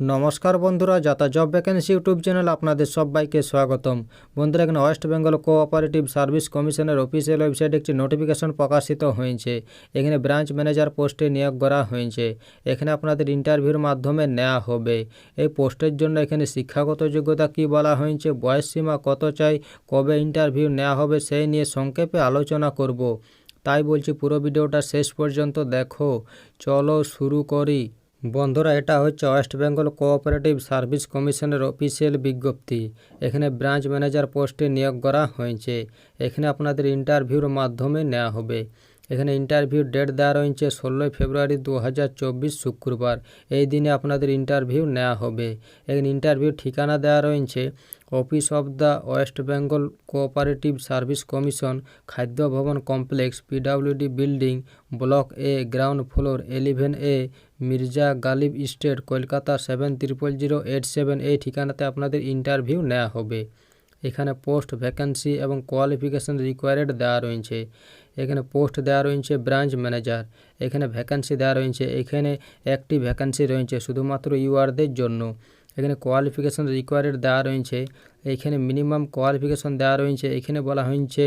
নমস্কার বন্ধুরা, যাতা জব ভ্যাকেন্সি ইউটিউব চ্যানেল আপনাদের সবাইকে স্বাগতম। বন্ধুরা, এখানে ওয়েস্ট বেঙ্গল কোঅপারেটিভ সার্ভিস কমিশনের অফিসিয়াল ওয়েবসাইটে একটি নোটিফিকেশন প্রকাশিত হয়েছে। এখানে ব্রাঞ্চ ম্যানেজার পোস্টে নিয়োগ করা হয়েছে। এখানে আপনাদের ইন্টারভিউর মাধ্যমে নেওয়া হবে। এই পোস্টের জন্য এখানে শিক্ষাগত যোগ্যতা কি বলা হয়েছে, বয়স সীমা কত চাই, কবে ইন্টারভিউ নেওয়া হবে সেই নিয়ে সংক্ষেপে আলোচনা করব। তাই বলছি পুরো ভিডিওটা শেষ পর্যন্ত দেখো। চলো শুরু করি। বন্ধুরা, এটা হচ্ছে ওয়েস্ট বেঙ্গল কোঅপারেটিভ সার্ভিস কমিশনের অফিসিয়াল বিজ্ঞপ্তি। এখানে ব্রাঞ্চ ম্যানেজার পোস্টে নিয়োগ করা হয়েছে। এখানে আপনাদের ইন্টারভিউর মাধ্যমে নেওয়া হবে। এখানে ইন্টারভিউ ডেট দেওয়া রয়েছে ষোলোই ফেব্রুয়ারি দু হাজার চব্বিশ শুক্রবার। এই দিনে আপনাদের ইন্টারভিউ নেওয়া হবে। এখানে ইন্টারভিউ ঠিকানা দেওয়া রয়েছে office of the West Bengal cooperative service commission Khadya Bhawan complex PWD building, block A, ground floor eleven A, Mirza Ghalib street, Kolkata seven triple zero eight seven এই ঠিকানাতে আপনাদের ইন্টারভিউ নেওয়া হবে। এখানে পোস্ট ভ্যাকেন্সি এবং qualification required দেওয়া রয়েছে। এখানে পোস্ট দেওয়া রয়েছে ব্রাঞ্চ ম্যানেজার, এখানে ভ্যাকেন্সি দেওয়া রয়েছে, এখানে একটি ভ্যাকেন্সি রয়েছে, শুধুমাত্র ইউআরদের জন্য। এখানে কোয়ালিফিকেশান রিকোয়ারেড দেওয়া রয়েছে, এখানে মিনিমাম কোয়ালিফিকেশান দেওয়া রয়েছে, এখানে বলা হয়েছে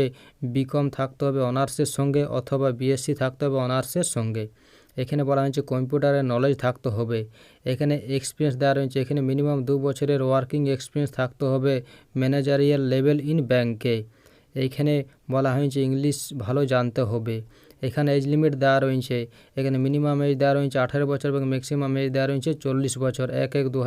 বিকম থাকতে হবে অনার্সের সঙ্গে অথবা বিএসসি থাকতে হবে অনার্সের সঙ্গে। এখানে বলা হয়েছে কম্পিউটারের নলেজ থাকতে হবে, এখানে এক্সপিরিয়েন্স দেওয়া রয়েছে, এখানে মিনিমাম দু বছরের ওয়ার্কিং এক্সপিরিয়েন্স থাকতে হবে ম্যানেজারিয়াল লেভেল ইন ব্যাংকে এইখানে বলা হয়েছে ইংলিশ ভালো জানতে হবে। এখানে এজ লিমিট দেওয়া রয়েছে। এখানে মিনিমাম এজ দেওয়া রয়েছে আঠারো বছর এবং ম্যাক্সিমাম এজ দেওয়া রয়েছে চল্লিশ বছর, এক এক দু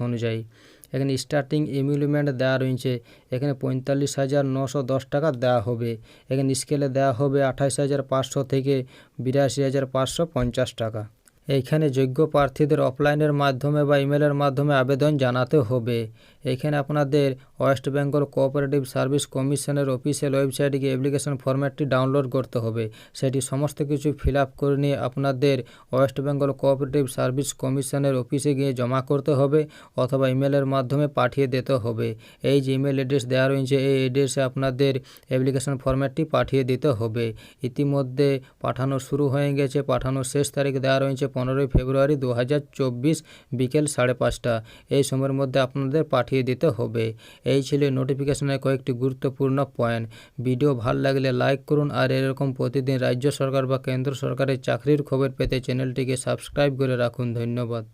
অনুযায়ী। এখানে স্টার্টিং এমিউলিমেন্ট দেওয়া রয়েছে। এখানে পঁয়তাল্লিশ হাজার নশো দশ টাকা দেওয়া হবে। এখানে স্কেলে দেওয়া হবে আঠাশ হাজার পাঁচশো থেকে বিরাশি হাজার পাঁচশো পঞ্চাশ টাকা। এইখানে যোগ্য প্রার্থীদের অফলাইনের মাধ্যমে বা ইমেলের মাধ্যমে আবেদন জানাতে হবে। এখানে আপনাদের ওয়েস্ট বেঙ্গল কোঅপারেটিভ সার্ভিস কমিশনের অফিসিয়াল ওয়েবসাইটে গিয়ে অ্যাপ্লিকেশন ফরম্যাটটি ডাউনলোড করতে হবে। সেটি সমস্ত কিছু ফিল করে নিয়ে আপনাদের ওয়েস্ট বেঙ্গল কোঅপারেটিভ সার্ভিস কমিশনের অফিসে গিয়ে জমা করতে হবে অথবা ইমেলের মাধ্যমে পাঠিয়ে দিতে হবে। এই যে ইমেল অ্যাড্রেস দেওয়া রয়েছে, এই অ্যাড্রেসে আপনাদের অ্যাপ্লিকেশন ফরম্যাটটি পাঠিয়ে দিতে হবে। ইতিমধ্যে পাঠানো শুরু হয়ে গেছে। পাঠানোর শেষ তারিখ দেওয়া রয়েছে পনেরোই ফেব্রুয়ারি দু হাজার চব্বিশ বিকেল সাড়ে পাঁচটা। এই সময়ের মধ্যে আপনাদের পাঠিয়ে দিতে হবে। এই ছিল নোটিফিকেশনের কয়েকটি গুরুত্বপূর্ণ পয়েন্ট ভিডিও ভালো লাগলে লাইক করুন আর এরকম প্রতিদিন রাজ্য সরকার বা কেন্দ্র সরকারের চাকরির খবর পেতে চ্যানেলটিকে সাবস্ক্রাইব করে রাখুন। ধন্যবাদ।